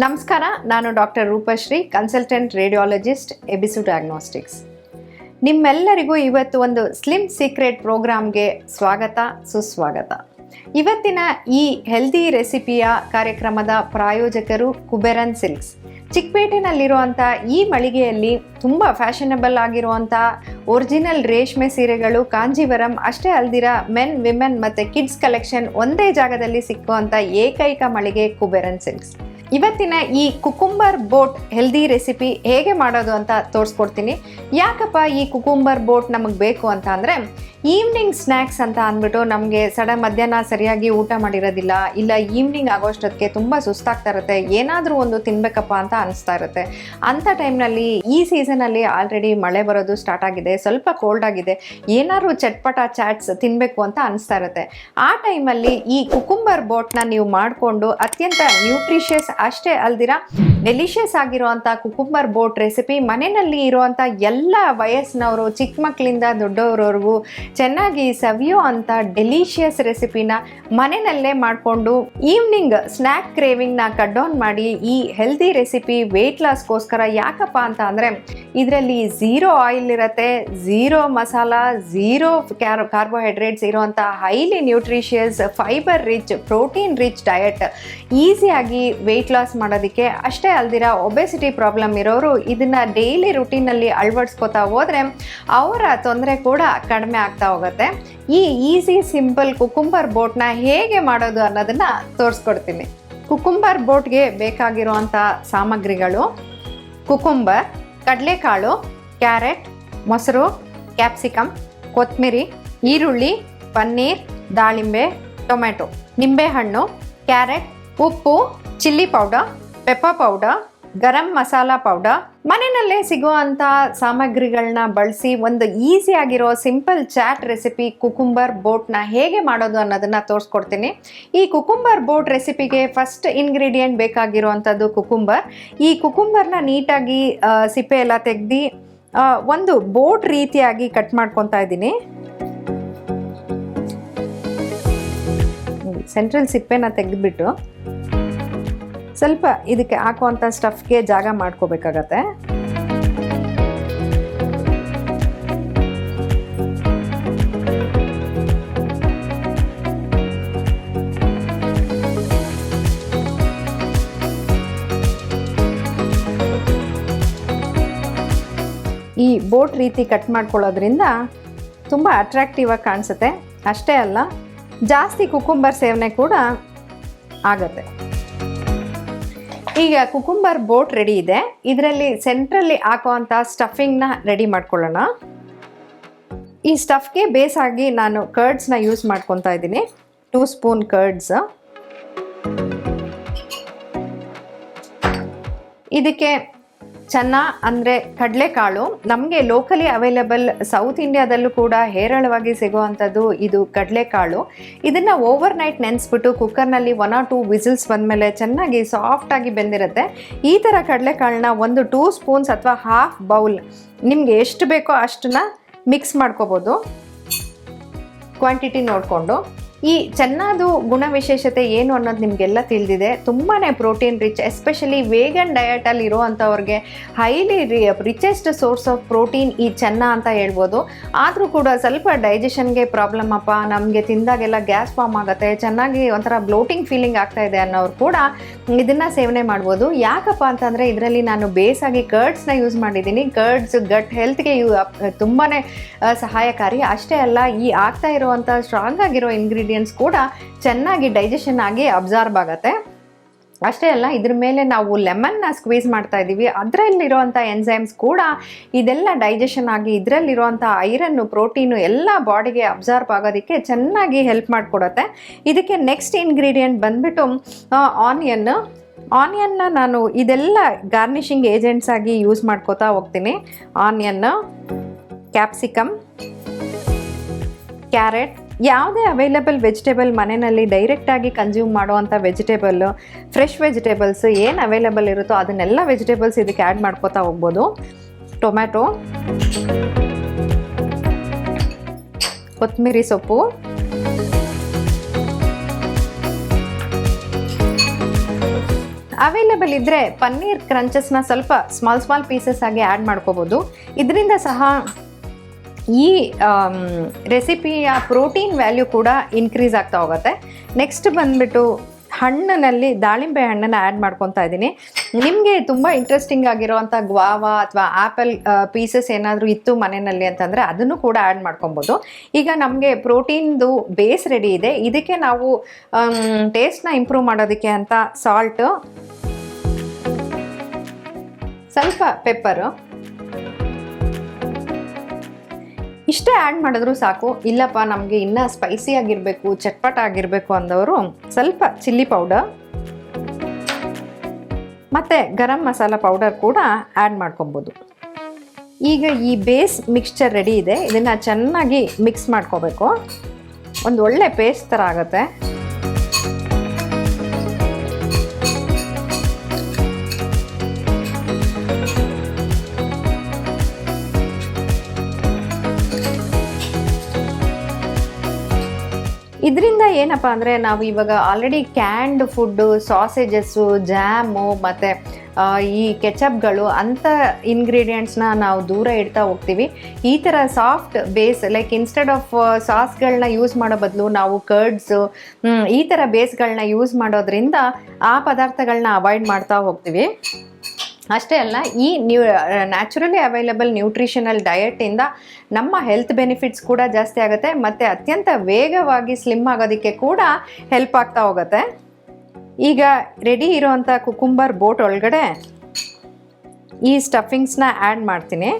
ನಮಸ್ಕಾರ, ನಾನು doctor Roopashree consultant radiologist ಎಬಿಸು ಡಯಾಗ್ನೋಸ್ಟಿಕ್ಸ್ ನಿಮ್ಮೆಲ್ಲರಿಗೂ ಇವತ್ತು ಒಂದು ಸ್ಲಿಮ್ ಸೀಕ್ರೆಟ್ ಪ್ರೋಗ್ರಾಮ್ಗೆ ಸ್ವಾಗತ, ಸುಸ್ವಾಗತ. ಇವತ್ತಿನ ಈ ಹೆಲ್ದಿ ರೆಸಿಪಿಯ ಕಾರ್ಯಕ್ರಮದ ಪ್ರಾಯೋಜಕರು ಕುಬೆರನ್ ಸಿಲ್ಕ್ಸ್. ಚಿಕ್ಕಪೇಟೆನಲ್ಲಿರುವಂಥ ಈ ಮಳಿಗೆಯಲ್ಲಿ ತುಂಬ ಫ್ಯಾಷನಬಲ್ ಆಗಿರುವಂಥ ಒರಿಜಿನಲ್ ರೇಷ್ಮೆ ಸೀರೆಗಳು ಕಾಂಜೀವರಂ, ಅಷ್ಟೇ ಅಲ್ದಿರ ಮೆನ್ ವಿಮೆನ್ ಮತ್ತು ಕಿಡ್ಸ್ ಕಲೆಕ್ಷನ್ ಒಂದೇ ಜಾಗದಲ್ಲಿ ಸಿಕ್ಕುವಂಥ ಏಕೈಕ ಮಳಿಗೆ ಕುಬೆರನ್ ಸಿಲ್ಕ್ಸ್. ಇವತ್ತಿನ ಈ ಕುಕುಂಬರ್ ಬೋಟ್ ಹೆಲ್ದಿ ರೆಸಿಪಿ ಹೇಗೆ ಮಾಡೋದು ಅಂತ ತೋರಿಸ್ಕೊಡ್ತೀನಿ. ಯಾಕಪ್ಪ ಈ ಕುಕುಂಬರ್ ಬೋಟ್ ನಮಗೆ ಬೇಕು ಅಂತ ಅಂದರೆ ಈವ್ನಿಂಗ್ ಸ್ನ್ಯಾಕ್ಸ್ ಅಂತ ಅಂದ್ಬಿಟ್ಟು ನಮಗೆ ಸಡನ್ ಮಧ್ಯಾಹ್ನ ಸರಿಯಾಗಿ ಊಟ ಮಾಡಿರೋದಿಲ್ಲ, ಇಲ್ಲ ಈವ್ನಿಂಗ್ ಆಗೋಷ್ಟೊತ್ತಿಗೆ ತುಂಬ ಸುಸ್ತಾಗ್ತಾ ಇರುತ್ತೆ, ಏನಾದರೂ ಒಂದು ತಿನ್ಬೇಕಪ್ಪ ಅಂತ ಅನಿಸ್ತಾ ಇರುತ್ತೆ. ಅಂಥ ಟೈಮ್ನಲ್ಲಿ ಈ ಸೀಸನಲ್ಲಿ ಆಲ್ರೆಡಿ ಮಳೆ ಬರೋದು ಸ್ಟಾರ್ಟ್ ಆಗಿದೆ, ಸ್ವಲ್ಪ ಕೋಲ್ಡ್ ಆಗಿದೆ, ಏನಾದರೂ ಚಟ್ಪಟ, ಚಾಟ್ಸ್ ತಿನ್ನಬೇಕು ಅಂತ ಅನಿಸ್ತಾ ಇರುತ್ತೆ. ಆ ಟೈಮಲ್ಲಿ ಈ ಕುಕುಂಬರ್ ಬೋಟ್ನ ನೀವು ಮಾಡಿಕೊಂಡು ಅತ್ಯಂತ ನ್ಯೂಟ್ರಿಷಿಯಸ್ ಅಷ್ಟೇ ಅಲ್ದಿರ? ಡೆಲಿಷಿಯಸ್ ಆಗಿರುವಂಥ ಕುಕುಂಬರ್ ಬೋಟ್ ರೆಸಿಪಿ ಮನೆಯಲ್ಲಿ ಇರುವಂಥ ಎಲ್ಲ ವಯಸ್ಸಿನವರು, ಚಿಕ್ಕ ಮಕ್ಕಳಿಂದ ದೊಡ್ಡವರವರೆಗೂ ಚೆನ್ನಾಗಿ ಸವಿಯೋ ಅಂಥ ಡೆಲಿಷಿಯಸ್ ರೆಸಿಪಿನ ಮನೆಯಲ್ಲೇ ಮಾಡಿಕೊಂಡು ಈವ್ನಿಂಗ್ ಸ್ನ್ಯಾಕ್ ಕ್ರೇವಿಂಗ್ನ ಕಟ್ ಡೌನ್ ಮಾಡಿ ಈ ಹೆಲ್ದಿ ರೆಸಿಪಿ ವೆಯ್ಟ್ ಲಾಸ್ಗೋಸ್ಕರ ಯಾಕಪ್ಪ ಅಂತ ಅಂದರೆ ಇದರಲ್ಲಿ ಝೀರೋ ಆಯಿಲ್ ಇರುತ್ತೆ zero masala zero car carbohydrates ಇರುವಂಥ highly nutritious fibre rich protein rich diet ಈಸಿಯಾಗಿ ವೆಯ್ಟ್ ಲಾಸ್ ಮಾಡೋದಕ್ಕೆ ಅಷ್ಟೇ ಅಲ್ದಿರ ಒಬೆಸಿಟಿ ಪ್ರಾಬ್ಲಮ್ ಇರೋರು ಇದನ್ನು ಡೈಲಿ ರುಟೀನಲ್ಲಿ ಅಳವಡಿಸ್ಕೋತಾ ಹೋದ್ರೆ ಅವರ ತೊಂದರೆ ಕೂಡ ಕಡಿಮೆ ಆಗ್ತಾ ಹೋಗುತ್ತೆ. ಈ ಈಸಿ ಸಿಂಪಲ್ ಕುಕುಂಬರ್ ಬೋಟ್ನ ಹೇಗೆ ಮಾಡೋದು ಅನ್ನೋದನ್ನು ತೋರಿಸ್ಕೊಡ್ತೀನಿ. ಕುಕುಂಬರ್ ಬೋಟ್ಗೆ ಬೇಕಾಗಿರುವಂಥ ಸಾಮಗ್ರಿಗಳು ಕುಕುಂಬರ್ ಕಡಲೆಕಾಳು ಕ್ಯಾರೆಟ್ ಮೊಸರು ಕ್ಯಾಪ್ಸಿಕಮ್ ಕೊತ್ತಂಬರಿ ಈರುಳ್ಳಿ, ಪನ್ನೀರ್, ದಾಳಿಂಬೆ ಟೊಮೆಟೊ ನಿಂಬೆಹಣ್ಣು ಕ್ಯಾರೆಟ್ ಉಪ್ಪು chilli powder pepper powder garam masala powder ಮನೆಯಲ್ಲೇ ಸಿಗುವಂಥ ಸಾಮಗ್ರಿಗಳನ್ನ ಬಳಸಿ ಒಂದು ಈಸಿ ಆಗಿರೋ ಸಿಂಪಲ್ ಚಾಟ್ ರೆಸಿಪಿ ಕುಕುಂಬರ್ ಬೋಟ್ನ ಹೇಗೆ ಮಾಡೋದು ಅನ್ನೋದನ್ನು ತೋರಿಸ್ಕೊಡ್ತೀನಿ. ಈ ಕುಕುಂಬರ್ ಬೋಟ್ ರೆಸಿಪಿಗೆ ಫಸ್ಟ್ ಇಂಗ್ರೀಡಿಯೆಂಟ್ ಬೇಕಾಗಿರುವಂಥದ್ದು ಕುಕುಂಬರ್ ಈ ಕುಕುಂಬರ್ನ ನೀಟಾಗಿ ಸಿಪ್ಪೆ ಎಲ್ಲ ತೆಗ್ದು ಒಂದು ಬೋಟ್ ರೀತಿಯಾಗಿ ಕಟ್ ಮಾಡ್ಕೊತಾ ಇದ್ದೀನಿ. ಸೆಂಟ್ರಲ್ ಸಿಪ್ಪೆನ ತೆಗೆದ್ಬಿಟ್ಟು ಸ್ವಲ್ಪ ಇದಕ್ಕೆ ಹಾಕುವಂಥ ಸ್ಟಫ್ಗೆ ಜಾಗ ಮಾಡ್ಕೋಬೇಕಾಗತ್ತೆ. ಈ ಬೋಟ್ ರೀತಿ ಕಟ್ ಮಾಡ್ಕೊಳ್ಳೋದ್ರಿಂದ ತುಂಬ ಅಟ್ರಾಕ್ಟಿವ್ ಕಾಣಿಸುತ್ತೆ. ಅಷ್ಟೇ ಅಲ್ಲ, ಜಾಸ್ತಿ ಕುಕುಂಬರ್ ಸೇವನೆ ಕೂಡ ಆಗುತ್ತೆ. ಈಗ ಕುಕುಂಬರ್ ಬೋಟ್ ರೆಡಿ ಇದೆ. ಇದರಲ್ಲಿ ಸೆಂಟ್ರಲ್ಲಿ ಹಾಕುವಂಥ ಸ್ಟಫಿಂಗ್ನ ರೆಡಿ ಮಾಡ್ಕೊಳ್ಳೋಣ. ಈ ಸ್ಟಫ್ಗೆ ಬೇಸಾಗಿ ನಾನು ಕರ್ಡ್ಸ್ನ ಯೂಸ್ ಮಾಡ್ಕೊತಾ ಇದ್ದೀನಿ. ಟೂ ಸ್ಪೂನ್ ಕರ್ಡ್ಸ್ ಇದಕ್ಕೆ ಚೆನ್ನ ಅಂದರೆ ಕಡಲೆಕಾಳು. ನಮಗೆ ಲೋಕಲಿ ಅವೈಲಬಲ್ ಸೌತ್ ಇಂಡಿಯಾದಲ್ಲೂ ಕೂಡ ಹೇರಳವಾಗಿ ಸಿಗುವಂಥದ್ದು ಇದು ಕಡಲೆಕಾಳು. ಇದನ್ನು ಓವರ್ ನೈಟ್ ನೆನೆಸ್ಬಿಟ್ಟು ಕುಕ್ಕರ್ನಲ್ಲಿ ಒನ್ ಆರ್ ಟೂ ವಿಸಿಲ್ಸ್ ಬಂದಮೇಲೆ ಚೆನ್ನಾಗಿ ಸಾಫ್ಟಾಗಿ ಬೆಂದಿರುತ್ತೆ. ಈ ಥರ ಕಡಲೆಕಾಳನ್ನ ಒಂದು ಟೂ ಸ್ಪೂನ್ಸ್ ಅಥವಾ ಹಾಫ್ ಬೌಲ್ ನಿಮಗೆ ಎಷ್ಟು ಬೇಕೋ ಅಷ್ಟನ್ನ ಮಿಕ್ಸ್ ಮಾಡ್ಕೋಬೋದು. ಕ್ವಾಂಟಿಟಿ ನೋಡಿಕೊಂಡು. ಈ ಚೆನ್ನಾದು ಗುಣ ವಿಶೇಷತೆ ಏನು ಅನ್ನೋದು ನಿಮಗೆಲ್ಲ ತಿಳಿದಿದೆ. ತುಂಬಾ ಪ್ರೋಟೀನ್ ರಿಚ್ ಎಸ್ಪೆಷಲಿ ವೇಗನ್ ಡಯಟಲ್ಲಿ ಇರುವಂಥವ್ರಿಗೆ highly richest source of protein ಈ ಚೆನ್ನ ಅಂತ ಹೇಳ್ಬೋದು. ಆದರೂ ಕೂಡ ಸ್ವಲ್ಪ ಡೈಜೆಷನ್ಗೆ ಪ್ರಾಬ್ಲಮ್ ಅಪ್ಪ, ನಮಗೆ ತಿಂದಾಗೆಲ್ಲ ಗ್ಯಾಸ್ ಫಾರ್ಮ್ ಆಗುತ್ತೆ, ಚೆನ್ನಾಗಿ ಒಂಥರ ಬ್ಲೋಟಿಂಗ್ ಫೀಲಿಂಗ್ ಆಗ್ತಾ ಇದೆ ಅನ್ನೋರು ಕೂಡ ಇದನ್ನು ಸೇವನೆ ಮಾಡ್ಬೋದು. ಯಾಕಪ್ಪ ಅಂತಂದರೆ ಇದರಲ್ಲಿ ನಾನು ಬೇಸಾಗಿ ಕರ್ಡ್ಸ್ನ ಯೂಸ್ ಮಾಡಿದ್ದೀನಿ. ಕರ್ಡ್ಸ್ ಗಟ್ ಹೆಲ್ತ್ಗೆ ಯೂ ತುಂಬಾ ಸಹಾಯಕಾರಿ. ಅಷ್ಟೇ ಅಲ್ಲ, ಈ ಆಗ್ತಾ ಇರುವಂಥ ಸ್ಟ್ರಾಂಗ್ ಆಗಿರೋ ಇಂಗ್ರೀಡಿಯೆಂಟ್ಸ್ ಕೂಡ ಚೆನ್ನಾಗಿ ಡೈಜೆಷನ್ ಆಗಿ ಅಬ್ಸಾರ್ಬ್ ಆಗುತ್ತೆ. ಅಷ್ಟೇ ಅಲ್ಲ, ಇದ್ರ ಮೇಲೆ ನಾವು ಲೆಮನ್ನ ಸ್ಕ್ವೀಸ್ ಮಾಡ್ತಾ ಇದ್ದೀವಿ. ಅದರಲ್ಲಿರುವಂಥ ಎನ್ಸೈಮ್ಸ್ ಕೂಡ ಇದೆಲ್ಲ ಡೈಜೆಷನ್ ಆಗಿ ಇದರಲ್ಲಿರುವಂಥ ಐರನ್ನು ಪ್ರೋಟೀನು ಎಲ್ಲ ಬಾಡಿಗೆ ಅಬ್ಸಾರ್ಬ್ ಆಗೋದಕ್ಕೆ ಚೆನ್ನಾಗಿ ಹೆಲ್ಪ್ ಮಾಡಿಕೊಡುತ್ತೆ. ಇದಕ್ಕೆ ನೆಕ್ಸ್ಟ್ ಇಂಗ್ರೀಡಿಯೆಂಟ್ ಬಂದ್ಬಿಟ್ಟು ಆನಿಯನ್ ಆನಿಯನ್ನ ನಾನು ಇದೆಲ್ಲ ಗಾರ್ನಿಷಿಂಗ್ ಏಜೆಂಟ್ಸ್ ಆಗಿ ಯೂಸ್ ಮಾಡ್ಕೋತಾ ಹೋಗ್ತೀನಿ. ಆನಿಯನ್ ಕ್ಯಾಪ್ಸಿಕಮ್ ಕ್ಯಾರೆಟ್ ಯಾವುದೇ ಅವೈಲಬಲ್ ವೆಜಿಟೇಬಲ್ ಮನೆಯಲ್ಲಿ ಡೈರೆಕ್ಟಾಗಿ ಕನ್ಸ್ಯೂಮ್ ಮಾಡುವಂಥ ವೆಜಿಟೇಬಲ್ ಫ್ರೆಶ್ ವೆಜಿಟೇಬಲ್ಸ್ ಏನು ಅವೈಲಬಲ್ ಇರುತ್ತೋ ಅದನ್ನೆಲ್ಲ ವೆಜಿಟೇಬಲ್ಸ್ ಇದಕ್ಕೆ ಆ್ಯಡ್ ಮಾಡ್ಕೋತಾ ಹೋಗ್ಬೋದು. ಟೊಮ್ಯಾಟೊ ಕೊತ್ತಂಬರಿ ಸೊಪ್ಪು ಅವೈಲೇಬಲ್ ಇದ್ದರೆ ಪನ್ನೀರ್ ಕ್ರಂಚಸ್ನ ಸ್ವಲ್ಪ ಸ್ಮಾಲ್ ಸ್ಮಾಲ್ ಪೀಸಸ್ ಆಗಿ ಆ್ಯಡ್ ಮಾಡ್ಕೋಬೋದು. ಇದರಿಂದ ಸಹ ಈ ರೆಸಿಪಿಯ ಪ್ರೋಟೀನ್ ವ್ಯಾಲ್ಯೂ ಕೂಡ ಇನ್ಕ್ರೀಸ್ ಆಗ್ತಾ ಹೋಗುತ್ತೆ. ನೆಕ್ಸ್ಟ್ ಬಂದುಬಿಟ್ಟು ಹಣ್ಣಿನಲ್ಲಿ ದಾಳಿಂಬೆ ಹಣ್ಣನ್ನು ಆ್ಯಡ್ ಮಾಡ್ಕೊತಾ ಇದ್ದೀನಿ. ನಿಮಗೆ ತುಂಬ ಇಂಟ್ರೆಸ್ಟಿಂಗ್ ಆಗಿರುವಂಥ ಗ್ವಾವಾ ಅಥವಾ ಆ್ಯಪಲ್ ಪೀಸಸ್ ಏನಾದರೂ ಇತ್ತು ಮನೆಯಲ್ಲಿ ಅಂತಂದರೆ ಅದನ್ನು ಕೂಡ ಆ್ಯಡ್ ಮಾಡ್ಕೊಬೋದು. ಈಗ ನಮಗೆ ಪ್ರೋಟೀನ್ದು ಬೇಸ್ ರೆಡಿ ಇದೆ. ಇದಕ್ಕೆ ನಾವು ಟೇಸ್ಟ್ನ ಇಂಪ್ರೂವ್ ಮಾಡೋದಕ್ಕೆ ಅಂತ ಸಾಲ್ಟು ಸ್ವಲ್ಪ ಪೆಪ್ಪರು ಇಷ್ಟೇ ಆ್ಯಡ್ ಮಾಡಿದ್ರು ಸಾಕು. ಇಲ್ಲಪ್ಪ, ನಮಗೆ ಇನ್ನೂ ಸ್ಪೈಸಿ ಆಗಿರಬೇಕು, ಚಟ್ಪಟ ಆಗಿರಬೇಕು ಅಂದವರು ಸ್ವಲ್ಪ ಚಿಲ್ಲಿ ಪೌಡರ್ ಮತ್ತು ಗರಂ ಮಸಾಲ ಪೌಡರ್ ಕೂಡ ಆ್ಯಡ್ ಮಾಡ್ಕೊಬೋದು. ಈಗ ಈ ಬೇಸ್ ಮಿಕ್ಸ್ಚರ್ ರೆಡಿ ಇದೆ. ಇದನ್ನು ಚೆನ್ನಾಗಿ ಮಿಕ್ಸ್ ಮಾಡ್ಕೋಬೇಕು. ಒಂದು ಒಳ್ಳೆ ಪೇಸ್ಟ್ ಥರ ಆಗುತ್ತೆ. ಏನಪ್ಪ ಅಂದರೆ ನಾವು ಇವಾಗ already canned food sausages jam ಮತ್ತು ಈ ಕೆಚಪ್ಗಳು ಅಂಥ ಇಂಗ್ರೀಡಿಯೆಂಟ್ಸ್ನ ನಾವು ದೂರ ಇಡ್ತಾ ಹೋಗ್ತೀವಿ. ಈ ಥರ soft base like instead of ಸಾಸ್ಗಳನ್ನ use ಮಾಡೋ ಬದಲು ನಾವು ಕರ್ಡ್ಸು ಈ ಥರ ಬೇಸ್ಗಳನ್ನ ಯೂಸ್ ಮಾಡೋದ್ರಿಂದ ಆ ಪದಾರ್ಥಗಳನ್ನ ಅವಾಯ್ಡ್ ಮಾಡ್ತಾ ಹೋಗ್ತೀವಿ. ಅಷ್ಟೇ ಅಲ್ಲ, ಈ ನ್ಯೂ ನ್ಯಾಚುರಲಿ ಅವೈಲಬಲ್ ನ್ಯೂಟ್ರಿಷನಲ್ ಡಯಟಿಂದ ನಮ್ಮ ಹೆಲ್ತ್ ಬೆನಿಫಿಟ್ಸ್ ಕೂಡ ಜಾಸ್ತಿ ಆಗುತ್ತೆ, ಮತ್ತು ಅತ್ಯಂತ ವೇಗವಾಗಿ ಸ್ಲಿಮ್ ಆಗೋದಕ್ಕೆ ಕೂಡ ಹೆಲ್ಪ್ ಆಗ್ತಾ ಹೋಗುತ್ತೆ. ಈಗ ರೆಡಿ ಇರೋವಂಥ ಕುಕುಂಬರ್ ಬೋಟ್ ಒಳಗಡೆ ಈ ಸ್ಟಫಿಂಗ್ಸ್ನ ಆ್ಯಡ್ ಮಾಡ್ತೀನಿ.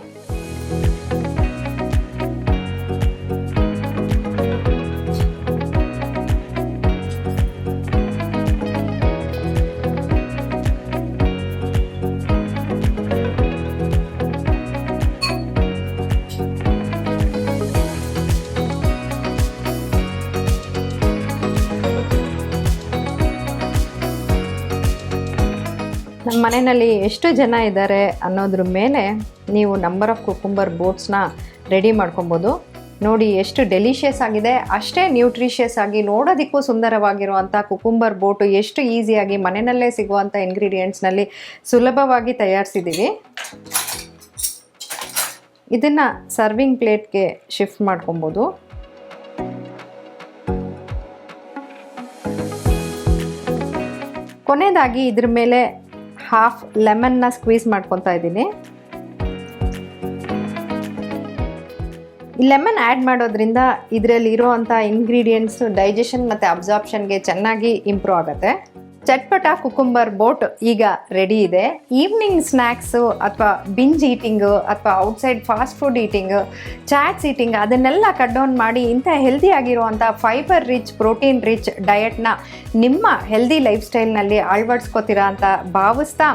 ನಮ್ಮ ಮನೆಯಲ್ಲಿ ಎಷ್ಟು ಜನ ಇದ್ದಾರೆ ಅನ್ನೋದ್ರ ಮೇಲೆ ನೀವು ನಂಬರ್ ಆಫ್ ಕುಕುಂಬರ್ ಬೋಟ್ಸ್ನ ರೆಡಿ ಮಾಡ್ಕೊಬೋದು. ನೋಡಿ ಎಷ್ಟು ಡೆಲಿಷಿಯಸ್ ಆಗಿದೆ. ಅಷ್ಟೇ ನ್ಯೂಟ್ರಿಷಿಯಸ್ ಆಗಿ ನೋಡೋದಕ್ಕೂ ಸುಂದರವಾಗಿರುವಂಥ ಕುಕುಂಬರ್ ಬೋಟು ಎಷ್ಟು ಈಸಿಯಾಗಿ ಮನೆಯಲ್ಲೇ ಸಿಗುವಂಥ ಇಂಗ್ರೀಡಿಯೆಂಟ್ಸ್ನಲ್ಲಿ ಸುಲಭವಾಗಿ ತಯಾರಿಸಿದ್ದೀವಿ. ಇದನ್ನು ಸರ್ವಿಂಗ್ ಪ್ಲೇಟ್ಗೆ ಶಿಫ್ಟ್ ಮಾಡ್ಕೊಬೋದು. ಕೊನೆಯದಾಗಿ ಇದ್ರ ಮೇಲೆ ಹಾಫ್ ಲೆಮನ್ನ ಸ್ಕ್ವೀಸ್ ಮಾಡ್ಕೊತಾ ಇದ್ದೀನಿ. ಲೆಮನ್ ಆ್ಯಡ್ ಮಾಡೋದ್ರಿಂದ ಇದರಲ್ಲಿ ಇರೋವಂಥ ಇಂಗ್ರೀಡಿಯೆಂಟ್ಸು ಡೈಜೆಷನ್ ಮತ್ತು ಅಬ್ಸಾರ್ಪ್ಷನ್ಗೆ ಚೆನ್ನಾಗಿ ಇಂಪ್ರೂವ್ ಆಗುತ್ತೆ. ಚಟ್ಪಟ ಕುಕುಂಬರ್ ಬೋಟ್ ಈಗ ರೆಡಿ ಇದೆ. ಈವ್ನಿಂಗ್ ಸ್ನ್ಯಾಕ್ಸು ಅಥವಾ ಬಿಂಜ್ ಈಟಿಂಗು ಅಥವಾ outside fast food eating chaats eating ಅದನ್ನೆಲ್ಲ ಕಟ್ ಡೌನ್ ಮಾಡಿ ಇಂಥ ಹೆಲ್ದಿ ಆಗಿರುವಂಥ ಫೈಬರ್ ರಿಚ್ ಪ್ರೋಟೀನ್ ರಿಚ್ ಡಯಟ್ನ ನಿಮ್ಮ ಹೆಲ್ದಿ ಲೈಫ್ ಸ್ಟೈಲ್ನಲ್ಲಿ ಅಳವಡಿಸ್ಕೋತೀರಾ ಅಂತ ಭಾವಿಸ್ತಾ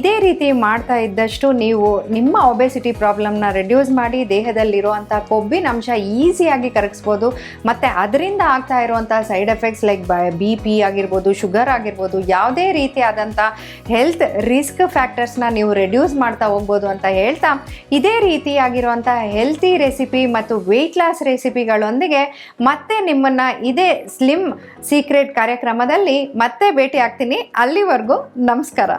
ಇದೇ ರೀತಿ ಮಾಡ್ತಾ ಇದ್ದಷ್ಟು ನೀವು ನಿಮ್ಮ ಒಬೆಸಿಟಿ ಪ್ರಾಬ್ಲಮ್ನ ರೆಡ್ಯೂಸ್ ಮಾಡಿ ದೇಹದಲ್ಲಿರುವಂಥ ಕೊಬ್ಬಿನ ಅಂಶ ಈಸಿಯಾಗಿ ಕರಗಿಸ್ಬೋದು. ಮತ್ತು ಅದರಿಂದ ಆಗ್ತಾ ಇರುವಂಥ side effects like B P ಆಗಿರ್ಬೋದು ಶುಗರ್ ಆಗಿರ್ಬೋದು ಯಾವುದೇ ರೀತಿಯಾದಂಥ ಹೆಲ್ತ್ ರಿಸ್ಕ್ ಫ್ಯಾಕ್ಟರ್ಸ್ನ ನೀವು ರೆಡ್ಯೂಸ್ ಮಾಡ್ತಾ ಹೋಗ್ಬೋದು ಅಂತ ಹೇಳ್ತಾ, ಇದೇ ರೀತಿಯಾಗಿರುವಂಥ ಹೆಲ್ತಿ ರೆಸಿಪಿ ಮತ್ತು ವೆಯ್ಟ್ ಲಾಸ್ ರೆಸಿಪಿಗಳೊಂದಿಗೆ ಮತ್ತೆ ನಿಮ್ಮನ್ನು ಇದೇ ಸ್ಲಿಮ್ ಸೀಕ್ರೆಟ್ ಕಾರ್ಯಕ್ರಮದಲ್ಲಿ ಮತ್ತೆ ಭೇಟಿ ಆಗ್ತೀನಿ ಅಲ್ಲಿವರೆಗೂ ನಮಸ್ಕಾರ.